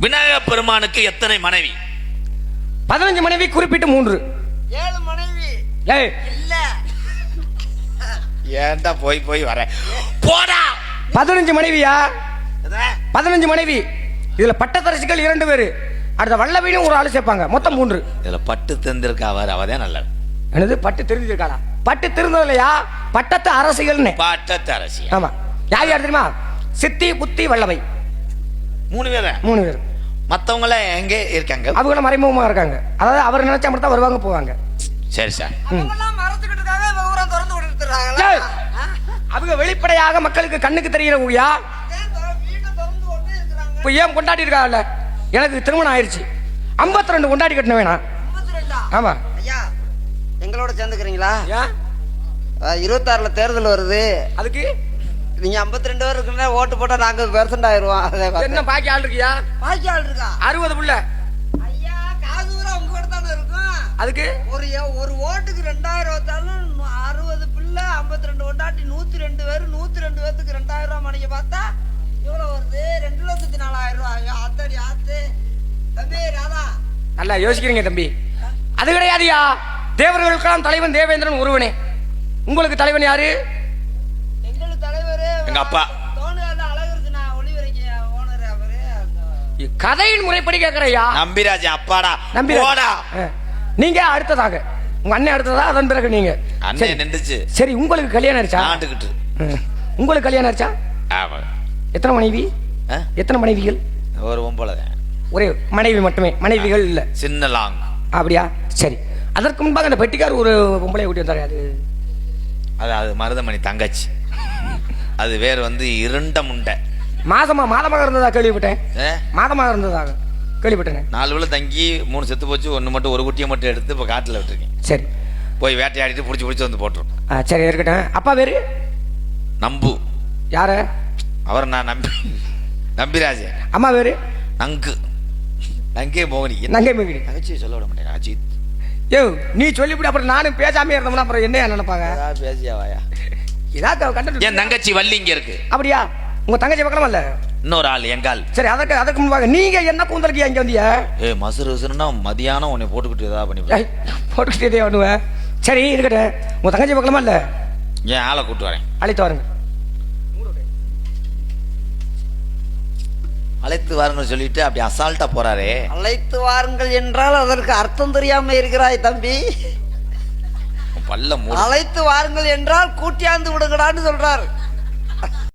விநாயகப் பெருமானுக்கு எத்தனை மனைவி? பதினஞ்சு மனைவி குறிப்பிட்டு மூன்று. ஏழு மனைவி. ஏய். இல்ல. ஏன்டா போய் போய் வர? போடா. பதினஞ்சு மனைவியா. பதினஞ்சு மனைவி. இதுல பட்டத்தரசிகள் இரண்டு பேரு. அடுத்த வல்லவீடும் ஒரு ஆளு சேர்ப்பாங்க. மொத்தம் மூன்று. இதுல பட்டு தந்திருக்கா அவர்? அவதான் நல்ல என்னது? பட்டு தெரிஞ்சிருக்காளா பட்டு திருந்தது இல்லையா பட்டத்து அரசியல்னு பட்டத்து அரசியல். ஆமா. யார் யார் தெரியுமா? சித்தி புத்தி வல்லவை மூணு பேர்? மூணு பேர். மத்தவங்க எல்லாம் எங்க இருக்காங்க? அவங்க மறைமுகமா இருக்காங்க. அதாவது அவர் நினைச்சா மட்டும் தான் வருவாங்க போவாங்க. சரி சார். அவங்க வெளிப்படையாக மக்களுக்கு கண்ணுக்கு இருக்கிறாங்க? இப்போ ஏன் கொண்டாடி இருக்காங்கல்ல? எனக்கு திருமணம் ஆயிருச்சு. 52 ரெண்டு கொண்டாடி கட்டணும் வேணாம் ஐம்பத்தி ஆமா. ஐயா எங்களோட சேர்ந்துக்கிறீங்களா? இருபத்தாறுல தேர்தல் வருது. அதுக்கு? நீங்க 52 ரெண்டு பேர் இருக்குன்னா ஓட்டு போட்டா நாங்க பெர்சன்ட் ஆயிருவோம் அதே என்ன பாக்கி ஆள் இருக்கியா? பாக்கி ஆள் இருக்கா? அறுபது புள்ள. ஐயா காசு பூரா உங்க கூட தானே இருக்கும். அதுக்கு? ஒரு ஒரு ஓட்டுக்கு ரெண்டாயிரம் வச்சாலும் அறுபது பிள்ளை ஐம்பத்தி ரெண்டு கொண்டாட்டி நூத்தி ரெண்டு பேர் நூத்தி ரெண்டு பேர்த்துக்கு ரெண்டாயிரம் ரூபாய் மணிக்கு பார்த்தா எவ்வளவு வருது? ரெண்டு லட்சத்தி நாலாயிரம் ரூபாய். ஐயோ அத்தடி ஆத்து. தம்பி ராதா. நல்லா யோசிக்கிறீங்க தம்பி. அது கிடையாதுயா தேவர்களுக்கெல்லாம் தலைவன் தேவேந்திரன் ஒருவனே. உங்களுக்கு தலைவன் யாரு? எங்க அப்பா. தோணுகால அழகு நான் ஒளிவரைக்க ஓனர் அவரு அந்த- கதையின் முறைப்படி கேட்கறையா நம்பிராஜ் அப்பாடா. நம்பி போடா. நீங்க அடுத்ததாக. உங்க அண்ணன் அடுத்ததா அதன் பிறகு நீங்க. அண்ணன். நின்றுச்சு. சரி உங்களுக்கு கல்யாணம் ஆயிடுச்சா? ஆண்டுகிட்டு. ம். உங்களுக்கு கல்யாணம் ஆயிடுச்சா? ஆமா. எத்தனை மனைவி? ஆ? எத்தனை மனைவிகள்? ஒரு ஒன்பது ஒரே மனைவி மட்டுமே. மனைவிகள் இல்ல. சின்ன லாங். அப்படியா? சரி. அதற்கு முன்பாக அந்த பெட்டிக்கார் ஒரு பொம்பளை கூட்டி வந்தாரு அது அது மருதமணி தங்கச்சி. அது வேற வந்து இருண்ட முண்டை. மாதமா மாதமாக இருந்ததா கேள்விப்பட்டேன்? ஏ? மாதமாக இருந்ததாக கேள்விப்பட்டேன். நாலு வேளை தங்கி மூணு செத்து போச்சு ஒன்று மட்டும் ஒரு குட்டியை மட்டும் எடுத்து இப்போ காட்டில் விட்டுருக்கேன். சரி. போய் வேட்டையாடிட்டு பிடிச்சி பிடிச்சி வந்து போட்டுரும். சரி இருக்கட்டும். அப்பா பேரு? நம்பு. யார? அவர் நான் நம்பி நம்பிராஜ். அம்மா பேரு? நங்கு. நங்கே மோகனி. நங்கை மகிழி தங்கச்சி சொல்ல விட மாட்டேன் அஜித். யோ நீ சொல்லிவிட்டு அப்புறம் நானும் பேசாமே இருந்தோம்னா அப்புறம் என்ன நினைப்பாங்க? ஏதாவது என் தங்கச்சி வள்ளி இங்க இருக்கு. அப்படியா? உங்க தங்கச்சி பக்கம் இல்ல? இன்னொரு ஆள் எங்கால் சரி அதுக்கு அதுக்கு முன்பாக நீங்க என்ன கூந்தலுக்கு இங்க வந்தீங்க? ஏ மசுறு மசுறுனா மதியானம் உன்னை போட்டுக்கிட்டு ஏதாவது பண்ணி ஏய், போட்டுக்கிட்டே பண்ணுவேன் சரி இருக்கட்டும். உங்க தங்கச்சி பக்கமா இல்ல? ஏன் ஆளை கூட்டு வரேன். அழைத்து வாருங்க. அழைத்து வாருங்கன்னு சொல்லிட்டு அப்படி அசால்ட்டா போறாரே. அழைத்து வாருங்கள் என்றால் அதற்கு அர்த்தம் தெரியாம இருக்கிறாய் தம்பி. பல்ல மூடு. அழைத்து வாருங்கள் என்றால் கூட்டியாந்து விடுங்கடான்னு சொல்றாரு.